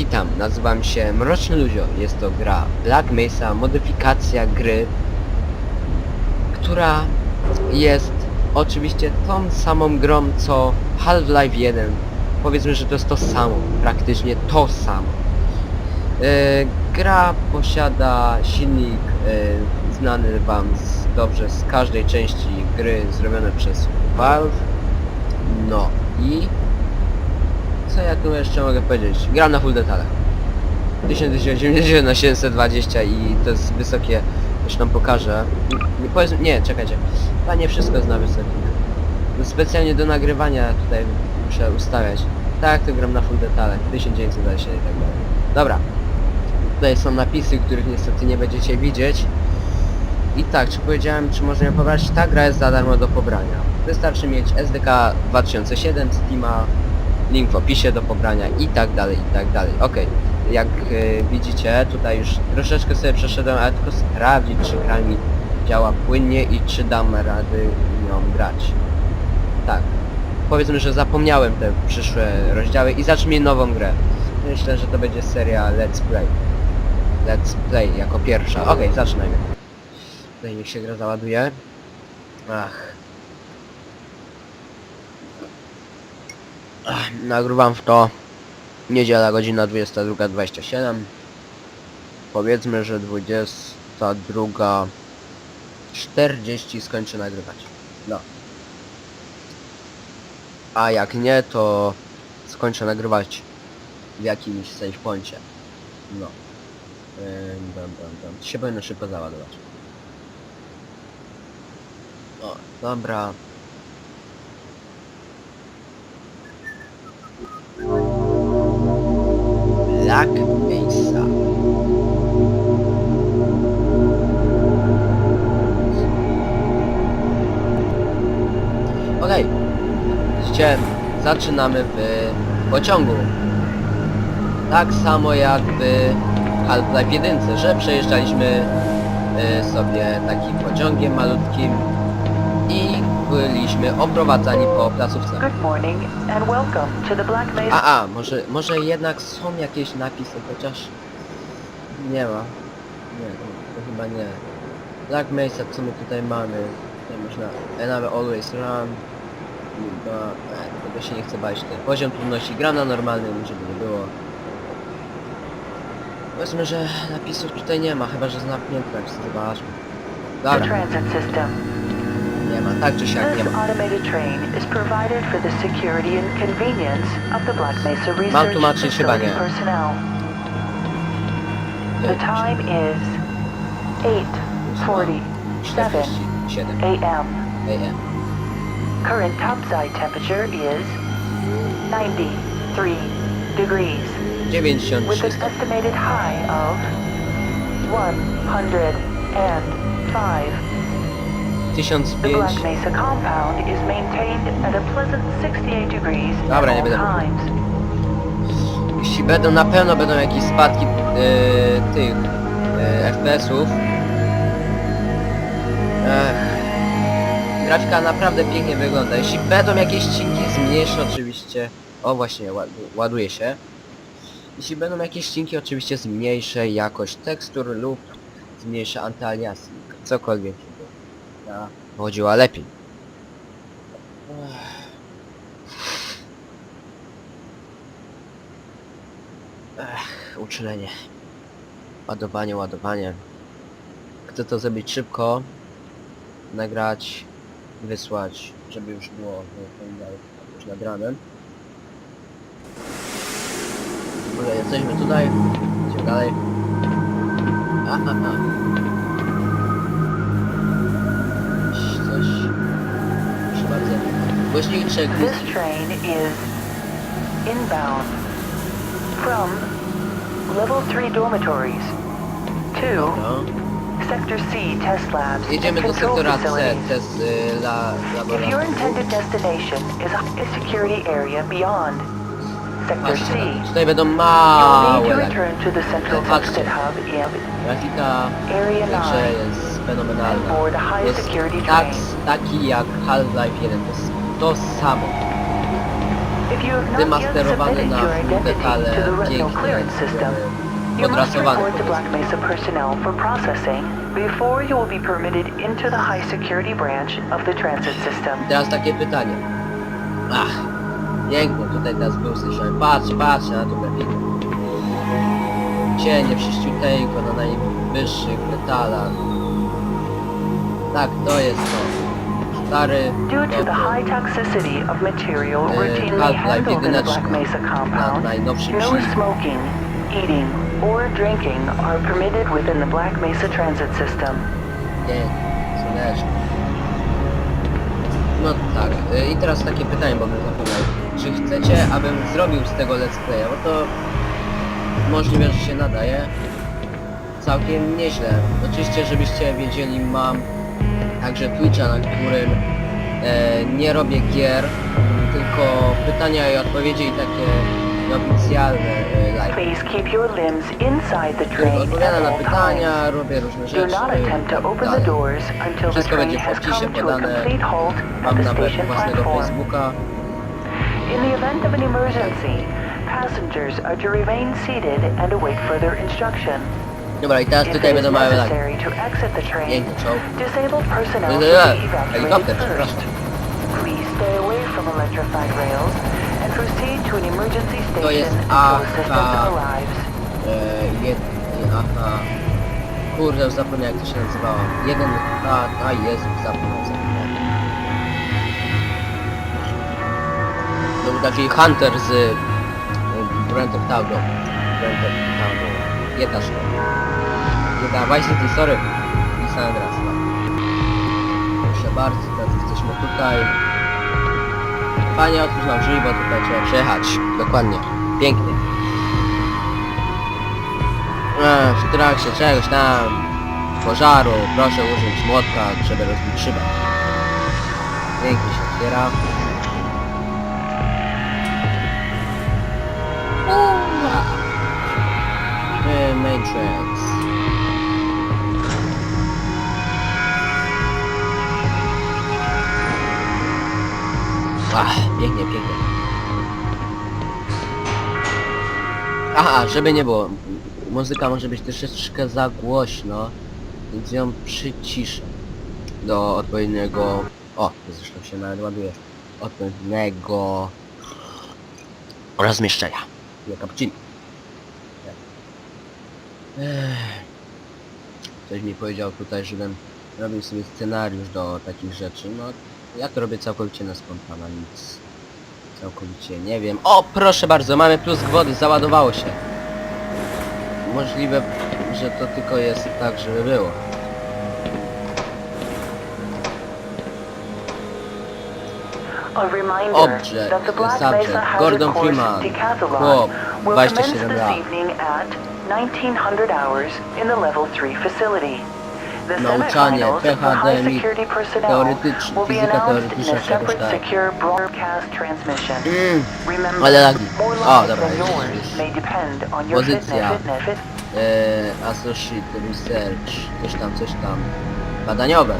Witam, nazywam się Mroczny Luzio. Jest to gra Black Mesa, modyfikacja gry, która jest oczywiście tą samą grą co Half-Life 1. Powiedzmy, że to jest to samo, praktycznie to samo. E, gra posiada silnik e, znany wam z, dobrze z każdej części gry zrobione przez Valve. No i co ja tu jeszcze mogę powiedzieć? Gram na full detalach. 1080 na 720 i to jest wysokie, już nam pokażę. Nie, powiedz, nie, czekajcie. Chyba nie wszystko jest na. No Specjalnie do nagrywania tutaj muszę ustawiać. Tak, to gram na full detalach. 1920 i tak dalej. Dobra. Tutaj są napisy, których niestety nie będziecie widzieć. I tak, czy powiedziałem, czy można ją pobrać? Ta gra jest za darmo do pobrania. Wystarczy mieć SDK 2007, Steama, link w opisie do pobrania i tak dalej, i tak dalej. Okej, jak y, widzicie, tutaj już troszeczkę sobie przeszedłem, ale tylko sprawdzić, czy gra mi działa płynnie i czy dam rady nią grać. Tak. Powiedzmy, że zapomniałem te przyszłe rozdziały i zacznij nową grę. Myślę, że to będzie seria Let's Play. Let's Play jako pierwsza. Okej, zaczynajmy. Tutaj niech się gra załaduje. Ach. Nagrywam w to niedziela godzina 22.27 Powiedzmy, że 22.40 skończę nagrywać. No. A jak nie, to skończę nagrywać w jakimś save poincie. No. Ym, dam, dam, dam. Się powinno szybko załadować. O, dobra. Black Mesa. Okej. Widzicie, zaczynamy w pociągu. Tak samo jak w Half-Life 1, że przejeżdżaliśmy y, sobie takim pociągiem malutkim byliśmy oprowadzani po placówce. Good morning and welcome to the Black Mesa. A, a, może, może jednak są jakieś napisy, chociaż nie ma. Nie, to, chyba nie. Black Mesa, co my tutaj mamy? Tutaj można Another Always Run. Chyba, e, tego się nie chcę bać. Ten poziom trudności gra na normalnym, żeby nie było. Powiedzmy, że napisów tutaj nie ma, chyba że zamknięte napisy, zobaczmy. Dobra, transit system. Nie ma, tak czy siak nie This automated train is provided for the security and convenience of the Black Mesa Research tłumaczyć chyba Facility nie. personnel. The time is 8:47 47 a.m. AM. Current topside temperature is 93 degrees with 93 an estimated high of 105 The 1005 Black Mesa compound is maintained at a pleasant 68 degrees at Dobra, nie będę. Jeśli będą, na pewno będą jakieś spadki e, tych e, FPS-ów. Grafika naprawdę pięknie wygląda. Jeśli będą jakieś ścinki, zmniejszę oczywiście... O właśnie, ład, ładuje się. Jeśli będą jakieś ścinki, oczywiście zmniejszę jakość tekstur lub zmniejszę antyaliasing. Cokolwiek, chodziła lepiej. Ech. Uczulenie. Ładowanie, ładowanie. Chcę to zrobić szybko. Nagrać, wysłać, żeby już było poniedziałek już nagrane. Dobra, jesteśmy tutaj. Idziemy dalej. A, Głośniejsze gwizdki. This train is inbound from level 3 dormitories to No. Sector C test labs Jedziemy do sektora C, test y, la, If your intended destination is a security area beyond Sector C, tutaj będą you will need to return to the central Patrzcie. Hub in Grafika Area także 9 jest fenomenalna. and board a high Jest security tak, taki jak Half-Life 1, to jest to samo. Submitted na detale system, zrobione, you must podrasowane report to Black powiedzmy. Mesa personnel for processing before you will be permitted into the high security branch of the transit system. Teraz takie pytanie. Ach, pięknie tutaj teraz był słyszałem. Patrz, patrz na to grafikę. Cienie wszyściuteńko na najwyższych detalach. Tak, to jest to. Stary, Due to the high toxicity of material e, routinely handled in the Black Mesa compound, no silniku. smoking, eating, or drinking are permitted within the Black Mesa transit system. Słoneczko. No tak, y, i teraz takie pytanie, bo bym zapomniał. Czy chcecie, abym zrobił z tego let's playa? Bo to możliwe, że się nadaje całkiem nieźle. Oczywiście, żebyście wiedzieli, mam także Twitcha, na którym e, nie robię gier, tylko pytania i odpowiedzi i takie nieoficjalne e, live. Please keep your limbs inside the train at Odpowiadam na all times. pytania, robię różne Do rzeczy not attempt tak to open the dalej. doors until the Wszystko train będzie w has opisie come to a podane. complete halt at Mam the nawet station własnego platform. Facebooka. In the event of an emergency, passengers are to remain seated and await further instruction. Dobra, i teraz tutaj będą małe lagi. necessary to exit the train, Piękny czołg. disabled personnel Nie, nie, should be nie, evacuated helikopter, przepraszam. To jest arrives. E, jed... aha. Kurde, już zapomniałem jak to się nazywało. Jeden... A, a Jezu, zapomniałem. zapomniałem. To był taki Hunter z... Grand Theft Auto. Grand Theft Auto. Jedna szkoła. Jedna Vice City, sorry. San Andreas, no. Proszę bardzo, teraz jesteśmy tutaj. Panie, otwórz nam drzwi, bo tutaj trzeba przejechać. Dokładnie. Pięknie. E, w trakcie czegoś tam pożaru proszę użyć młotka, żeby rozbić szybę. Pięknie się otwiera. Matrix. Ach, pięknie, pięknie. Aha, żeby nie było. Muzyka może być troszeczkę za głośno, więc ją przyciszę do odpowiedniego... O, zresztą się nawet ładuje. Odpowiedniego... rozmieszczenia. Jak cappuccino. Ktoś mi powiedział tutaj, żebym robił sobie scenariusz do takich rzeczy. No, ja to robię całkowicie na spontana, nic całkowicie nie wiem. O, proszę bardzo, mamy plus wody, załadowało się. Możliwe, że to tylko jest tak, żeby było. Black subject, Gordon Freeman, chłop, will 27 commence this lat. Evening at 1900 hours in the Level 3 facility. The Nauczanie, semifinals for high PHDMI, security personnel teoretycz- will be fizyka announced in teoretyczna, a czegoś separate secure broadcast transmission. Mm, Remember, ale lagi. more O, lives dobra, than już, yours już. may depend on your Pozycja. fitness. fitness. e, Associate Research, coś tam, coś tam. Badaniowe.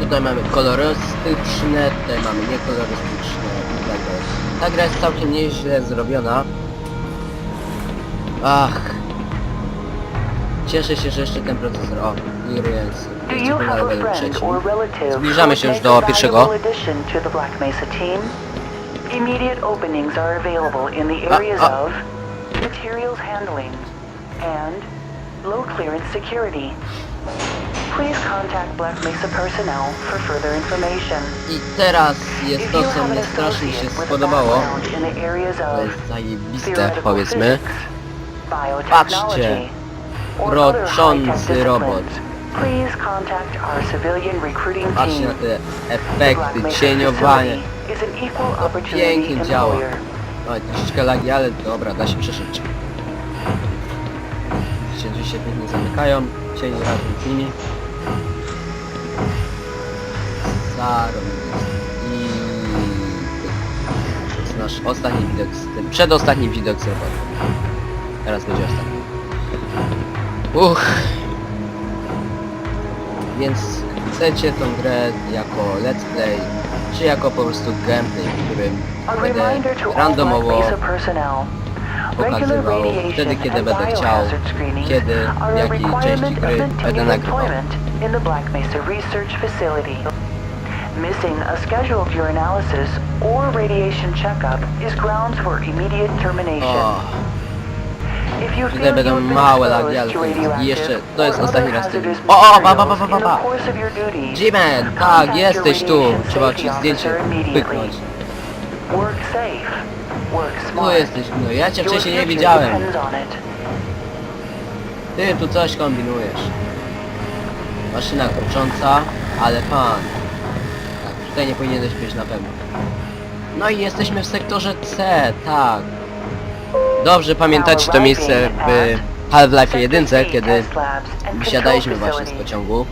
Tutaj mamy kolorystyczne, tutaj mamy niekolorystyczne i tak dalej. Ta gra jest całkiem nieźle zrobiona. Ach. Cieszę się, że jeszcze ten procesor. O, Clearance. Do you Jesteśmy na have a levelu friend trzecim. or relative Zbliżamy who się już would do make a pierwszego. valuable addition to the Black Mesa team? Immediate openings are available in the Ah, areas ah. of materials handling and low clearance security. Please contact Black Mesa personnel for further information. I teraz jest If to, you co have an mnie strasznie się associate with a spodobało. background in the areas To of jest zajebiste, theoretical powiedzmy. Patrzcie. or other Roczący high-tech robot. Patrzcie na te efekty, cieniowanie. To pięknie działa. Oj, troszeczkę lagi, ale dobra, da się. Widzicie, drzwi się pięknie zamykają, cieni razem z nimi. Zarobiste. I... To jest nasz ostatni widok, z tym, przedostatni widok z roboty. Teraz będzie ostatni. Uch. Więc chcecie tą grę jako let's play czy jako po prostu gameplay, w którym A będę reminder to all Black randomowo Mesa personnel. Regular pokazywał radiation wtedy, kiedy and będę chciał, screenings kiedy, are w a jakiej części requirement gry of będę continued nagrywał. employment in the Black Mesa Research Facility. Missing a scheduled urinalysis or radiation checkup is grounds for immediate termination. Oh. Tutaj będą małe lagi, ale i jeszcze- to jest ostatni raz tym- O, o, ba, ba, ba, ba, ba, ba. G-Man, tak, jesteś tu. Trzeba ci zdjęcie pyknąć. Tu jesteś, no ja cię wcześniej nie widziałem. Ty tu coś kombinujesz. Maszyna krocząca, ale pan. Tak, tutaj nie powinieneś być na pewno. No i jesteśmy w sektorze C, tak. Dobrze pamiętacie to miejsce w Half-Life 1, kiedy wysiadaliśmy właśnie z pociągu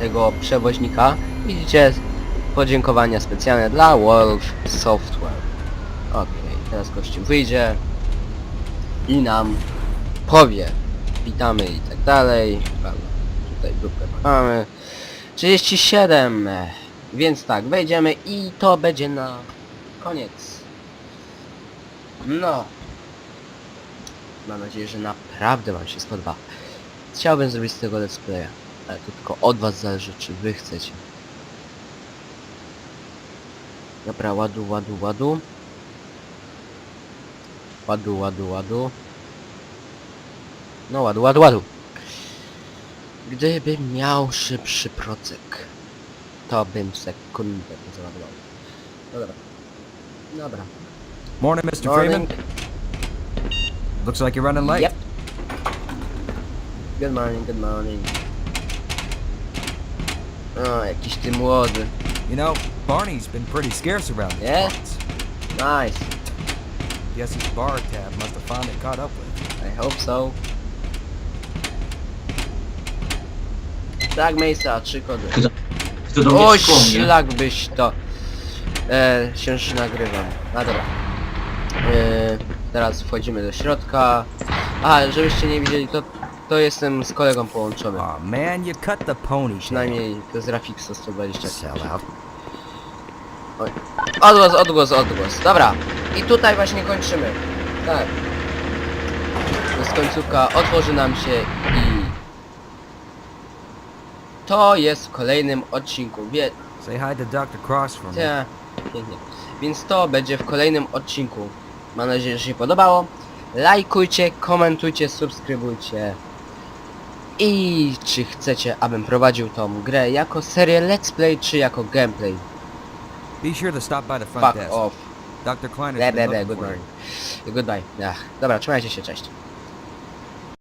tego przewoźnika. Widzicie podziękowania specjalne dla Wolf Software. Okej, teraz gościu wyjdzie i nam powie witamy i tak dalej. Tutaj grupkę mamy. 37 więc tak, wejdziemy i to będzie na koniec. No. Mam nadzieję, że naprawdę wam się spodoba. Chciałbym zrobić z tego let's playa, ale to tylko od was zależy, czy wy chcecie. Dobra, ładu, ładu, ładu. Ładu, ładu, ładu. No ładu, ładu, ładu. Gdybym miał szybszy procek, to bym sekundę załadował. No dobra. Dobra. Morning, Mr. Morning. Freeman. Looks like you're running late. Yep. Good morning, good morning. O, jakiś ty młody. You know, Barney's been pretty scarce around these Yeah? parts. Nice. Guess his bar tab must have finally caught up with him. I hope so. Tak, miejsca, trzy kody. Kto, kto do mnie O, szło szlak byś to. E, się już nagrywam. A dobra. E, teraz wchodzimy do środka. A, żebyście nie widzieli, to, to jestem z kolegą połączony. Aw, man, you cut the pony. Przynajmniej to jest Rafixa 120. Sellout. Odgłos, odgłos, odgłos. Dobra. I tutaj właśnie kończymy. Tak. To jest końcówka, otworzy nam się i... To jest w kolejnym odcinku. Wie... Say hi to Dr. Cross for me. Te... Pięknie. Więc to będzie w kolejnym odcinku. Mam nadzieję, że się podobało. Lajkujcie, komentujcie, subskrybujcie. I czy chcecie, abym prowadził tą grę jako serię let's play, czy jako gameplay? Be sure to stop by the front Fuck desk. off. Dr. Klein Ble, has ble, been ble, looking good morning. Goodbye. Ach, dobra, trzymajcie się, cześć.